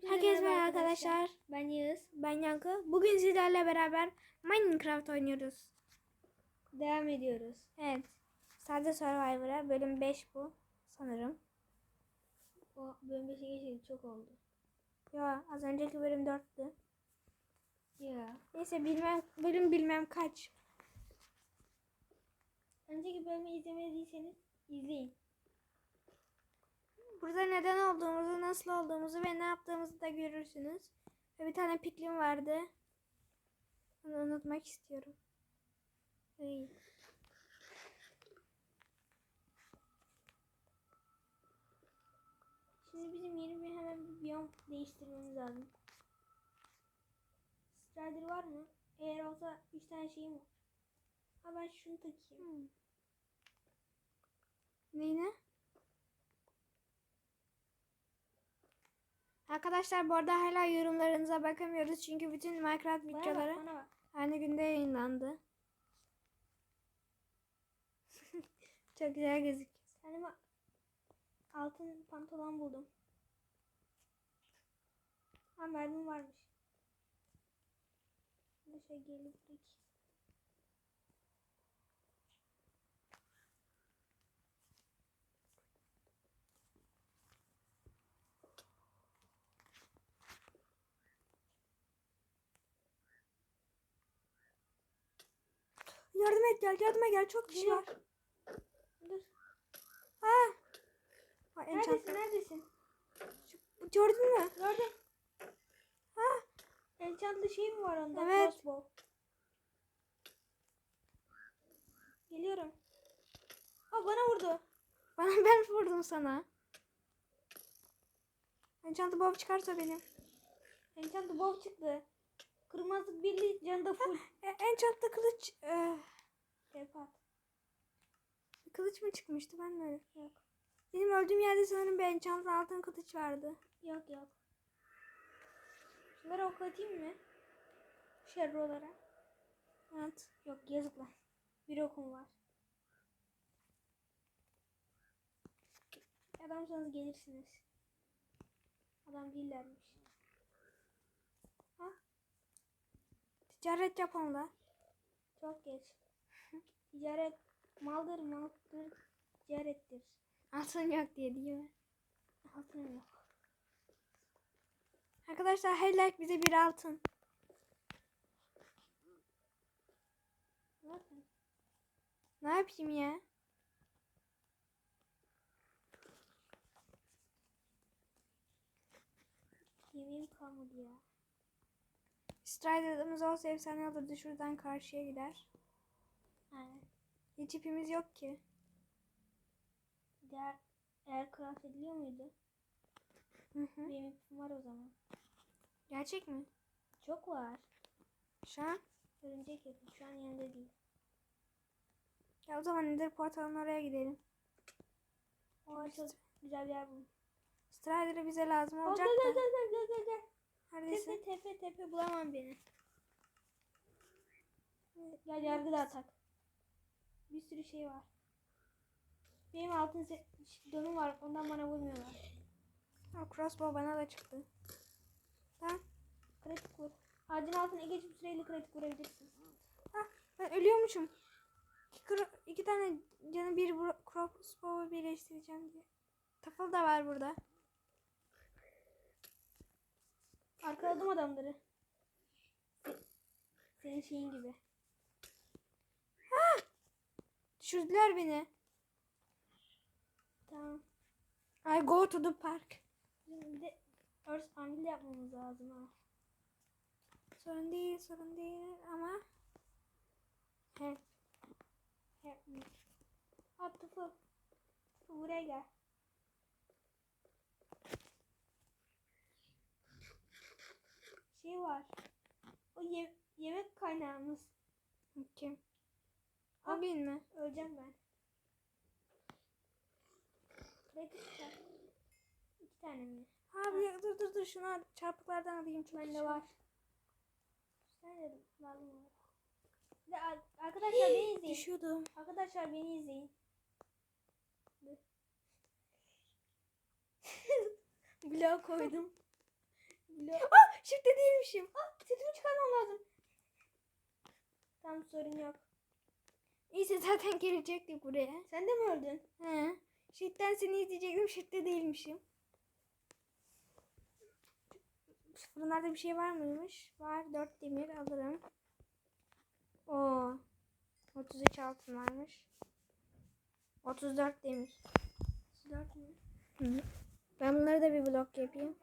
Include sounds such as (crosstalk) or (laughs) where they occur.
Hepinize Herkese merhaba arkadaşlar. Ben Yağız. Ben Yankı. Bugün sizlerle beraber Minecraft oynuyoruz. Devam ediyoruz. Evet. Sadece Survivor'a bölüm 5 bu sanırım. O bölüm 5'e geçeli çok oldu. Ya az önceki bölüm 4'tü. Ya. Neyse bilmem bölüm bilmem kaç. Önceki bölümü izlemediyseniz izleyin. Burada neden olduğumuzu, nasıl olduğumuzu ve ne yaptığımızı da görürsünüz. Ve bir tane piklim vardı. Onu unutmak istiyorum. Ay. Şimdi bizim yeni bir hemen bir biyom değiştirmemiz lazım. Strider var mı? Eğer olsa 3 tane şeyim var. Ha ben şunu takayım. Hmm. Neyine? Arkadaşlar bu arada hala yorumlarınıza bakamıyoruz çünkü bütün Minecraft Bana videoları bak aynı günde yayınlandı. (laughs) Çok güzel gözüküyor. Kendime altın pantolon buldum. Ha mermim varmış. Şey gelip Yardım et gel, yardıma gel. Çok kişi var. Dur. Ha. Ha, Neredesin? Neredesin? Gördün mü? Gördüm. Ha. Enchantlı şey mi var onda? Evet. Crossbow. Geliyorum. Aa bana vurdu. Bana (laughs) ben vurdum sana. Enchant'ı bob çıkarsa benim. Enchantlı bow çıktı. Kırmızı birli canı da full. Enchant'ta kılıç... e, Tepat. kılıç mı çıkmıştı ben mi? Yok. Benim öldüğüm yerde sanırım bir enchant'lı altın kılıç vardı. Yok yok. Şunları oklatayım mı? Şerri olarak. Evet. Yok yazık lan. Bir okum var. Adamsanız gelirsiniz. Adam değillermiş. Ticaret yap onunla. Çok geç. (laughs) Ticaret maldır maldır ticarettir. Altın yok diye diyor. Altın yok. Arkadaşlar her like bize bir altın. Ne yapayım ya? Yemeğim kalmadı ya. Strider'ımız olsa efsane olurdu. Şuradan karşıya gider. Aynen. Hiç ipimiz yok ki. Diğer eğer craft ediliyor muydu? Hı hı. Benim ipim var o zaman. Gerçek mi? Çok var. Şu an? Örümcek yapım. Şu an yanında değil. Ya o zaman nedir portalın oraya gidelim. O çok güzel bir yer buldum. Strider'ı bize lazım olacak gel, gel, da. gel, gel, gel, gel. Neredesin? Tepe tepe tepe bulamam beni. Gel yargı da atak. Bir sürü şey var. Benim altın donum var. Ondan bana vurmuyorlar. Ha, crossbow bana da çıktı. Tamam. Kritik vur. Ağacın altına geçip süreyle kritik vurabilirsin. Ha, ben ölüyormuşum. İki, iki tane canı bir crossbow'u birleştireceğim diye. Tafıl da var burada. Arkaladım adamları. Se- Senin şeyin gibi. Düşürdüler beni. Tamam. I go to the park. Bir de Earth Anvil yapmamız lazım ha. Sorun değil, sorun değil ama He. He. Ha Tufu. Tufu buraya gel. Şey var. O ye- yemek kaynağımız. kim? Ha. O gün mü? Öleceğim ben. Var. İki tane mi? Abi dur dur dur şuna çarpıklardan alayım çok Bende var. Sen de lazım var. Ar- arkadaşlar beni izleyin. Düşüyordum. Arkadaşlar beni izleyin. Bloğa koydum. Blok. Ah shift'te değilmişim. Ah setimi çıkarmam lazım. Tamam sorun yok. Neyse zaten gelecektik buraya. Sen de mi öldün? He. Shift'ten seni izleyecektim. Shift'te değilmişim. Fırınlarda bir şey var mıymış? Var. 4 demir alırım. Oo. 33 altın varmış. 34 demir. 4 mü? Hı. Ben bunları da bir blok yapayım.